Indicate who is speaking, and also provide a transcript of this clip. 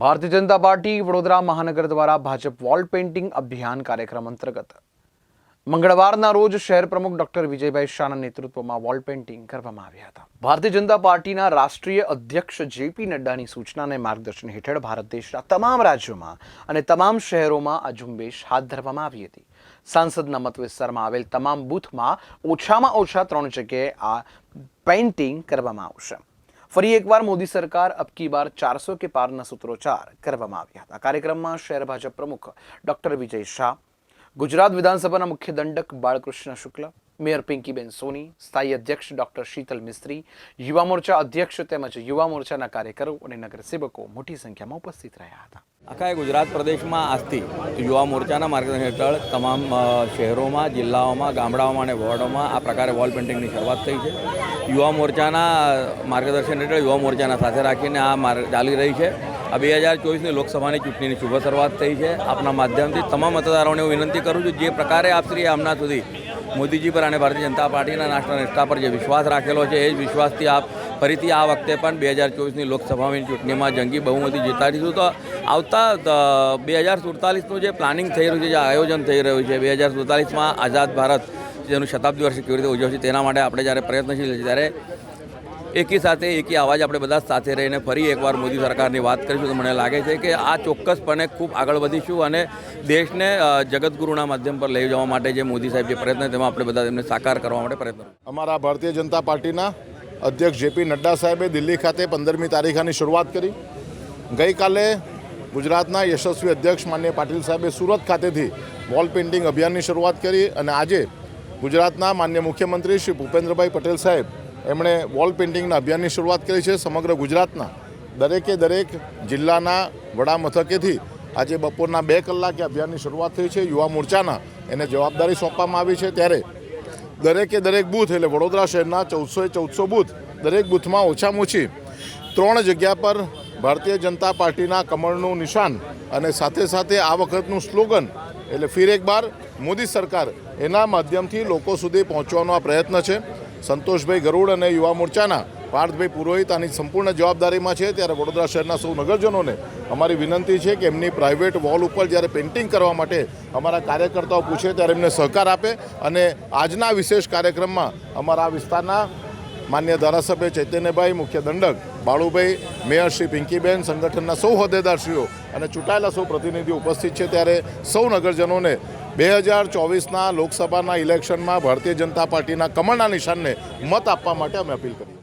Speaker 1: Bharatiya Janata party Vadodara મહાનગર દ્વારા Bhajap wall painting અભિયાન કાર્યક્રમ અંતર્ગત. મંગળવારના રોજ શહેર પ્રમુખ ડોક્ટર વિજયભાઈ શાહના નેતૃત્વમાં વોલ પેઇન્ટિંગ કરવામાં આવ્યા હતા. ભારતીય જનતા પાર્ટીના રાષ્ટ્રીય અધ્યક્ષ જેપી નડ્ડાની સૂચના અને માર્ગદર્શન હેઠળ ભારત દેશના તમામ રાજ્યોમાં અને તમામ શહેરોમાં આ ઝુંબેશ હાથ ધરવામાં આવી હતી. સાંસદના મત વિસ્તારમાં આવેલ તમામ બૂથમાં ઓછામાં ઓછા ત્રણ જગ્યાએ આ પેઇન્ટિંગ કરવામાં આવશે. ફરી એકવાર મોદી સરકાર અબકી બાર ચારસો કે પારના સૂત્રોચ્ચાર કરવામાં આવ્યા હતા. કાર્યક્રમમાં શહેર ભાજપ પ્રમુખ ડોક્ટર વિજય શાહ, ગુજરાત વિધાનસભાના મુખ્ય દંડક બાળકૃષ્ણ શુક્લ, મેયર પિંકીબેન સોની, સ્થાયી અધ્યક્ષ ડોક્ટર શીતલ મિસ્ત્રી, યુવા મોરચા અધ્યક્ષ તેમજ યુવા મોરચાના કાર્યકરો અને નગરસેવકો મોટી સંખ્યામાં ઉપસ્થિત રહ્યા હતા.
Speaker 2: આખા ગુજરાત પ્રદેશમાં આજથી યુવા મોરચાના માર્ગદર્શન હેઠળ તમામ શહેરોમાં, જિલ્લાઓમાં, ગામડાઓમાં અને વોર્ડોમાં આ પ્રકારે વોલ પેઇન્ટિંગની શરૂઆત થઈ છે. યુવા મોરચાના માર્ગદર્શન હેઠળ યુવા મોરચાના સાથે રાખીને આ માર્ગ ચાલી રહી છે. આ બે હજાર ચોવીસની લોકસભાની ચૂંટણીની શુભ શરૂઆત થઈ છે. આપના માધ્યમથી તમામ મતદારોને હું વિનંતી કરું છું, જે પ્રકારે આપશ્રીએ હમણાં સુધી મોદીજી પર અને ભારતીય જનતા પાર્ટીના નાસ્તા નેતા પર જે વિશ્વાસ રાખેલો છે, એ જ વિશ્વાસથી આપ ફરીથી આ વખતે પણ બે હજાર ચોવીસની લોકસભાની ચૂંટણીમાં જંગી બહુમતી જીતાડીશું તો આવતા બે હજાર સુડતાલીસનું જે પ્લાનિંગ થઈ રહ્યું છે, જે આયોજન થઈ રહ્યું છે, બે હજાર સુડતાલીસમાં આઝાદ ભારત જેનું શતાબ્દી વર્ષ કેવી રીતે ઉજવશે તેના માટે આપણે જ્યારે પ્રયત્નશીલ છીએ ત્યારે એકી સાથે એકી અવાજ આપણે બધા સાથે રહીને ફરી એકવાર મોદી સરકારની વાત કરીશું. તો મને લાગે છે કે આ ચોક્કસપણે ખૂબ આગળ વધીશું અને દેશને જગતગુરુના માધ્યમ પર લઈ જવા માટે જે મોદી સાહેબ જે પ્રયત્ન તેમાં આપણે બધા તેમને સાકાર કરવા માટે પ્રયત્ન
Speaker 3: અમારા ભારતીય જનતા પાર્ટીના અધ્યક્ષ જેપી નડ્ડા સાહેબે દિલ્હી ખાતે પંદરમી તારીખાની શરૂઆત કરી. ગઈકાલે ગુજરાતના યશસ્વી અધ્યક્ષ માન્ય પાટીલ સાહેબે સુરત ખાતેથી વોલ પેઇન્ટિંગ અભિયાનની શરૂઆત કરી અને આજે ગુજરાતના માન્ય મુખ્યમંત્રી શ્રી ભૂપેન્દ્રભાઈ પટેલ સાહેબ એમણે વોલ પેઇન્ટિંગના અભિયાનની શરૂઆત કરી છે. સમગ્ર ગુજરાતના દરેકે દરેક જિલ્લાના વડા મથકેથી આજે બપોરના બે કલાકે અભિયાનની શરૂઆત થઈ છે. યુવા મોરચાના એને જવાબદારી સોંપવામાં આવી છે. ત્યારે દરેકે દરેક બૂથ એટલે વડોદરા શહેરના ચૌદસો ચૌદસો બૂથ દરેક બૂથમાં ઓછામાં ઓછી ત્રણ જગ્યા પર ભારતીય જનતા પાર્ટીના કમળનું નિશાન અને સાથે સાથે આ વખતનું સ્લોગન એટલે ફિર એક બાર મોદી સરકાર એના માધ્યમથી લોકો સુધી પહોંચવાનો આ પ્રયત્ન છે. સંતોષભાઈ ગરુડ અને યુવા મોરચાના પાર્થભાઈ પુરોહિત આની સંપૂર્ણ જવાબદારીમાં છે. ત્યારે વડોદરા શહેરના સૌ નગરજનોને અમારી વિનંતી છે કે એમની પ્રાઇવેટ વોલ ઉપર જ્યારે પેઇન્ટિંગ કરવા માટે અમારા કાર્યકર્તાઓ પૂછે ત્યારે એમને સહકાર આપે અને આજના વિશેષ કાર્યક્રમમાં અમારા વિસ્તારના માન્ય ધારાસભ્ય ચૈતન્યભાઈ, મુખ્ય દંડક બાળુભાઈ, મેયર શ્રી પિંકીબેન, સંગઠનના સૌ હોદ્દેદારશ્રીઓ અને ચૂંટાયેલા સૌ પ્રતિનિધિઓ ઉપસ્થિત છે. ત્યારે સૌ નગરજનોને બે હજાર ચોવીસના લોકસભાના ઇલેક્શનમાં ભારતીય જનતા પાર્ટીના કમળના નિશાનને મત આપવા માટે અમે અપીલ કરી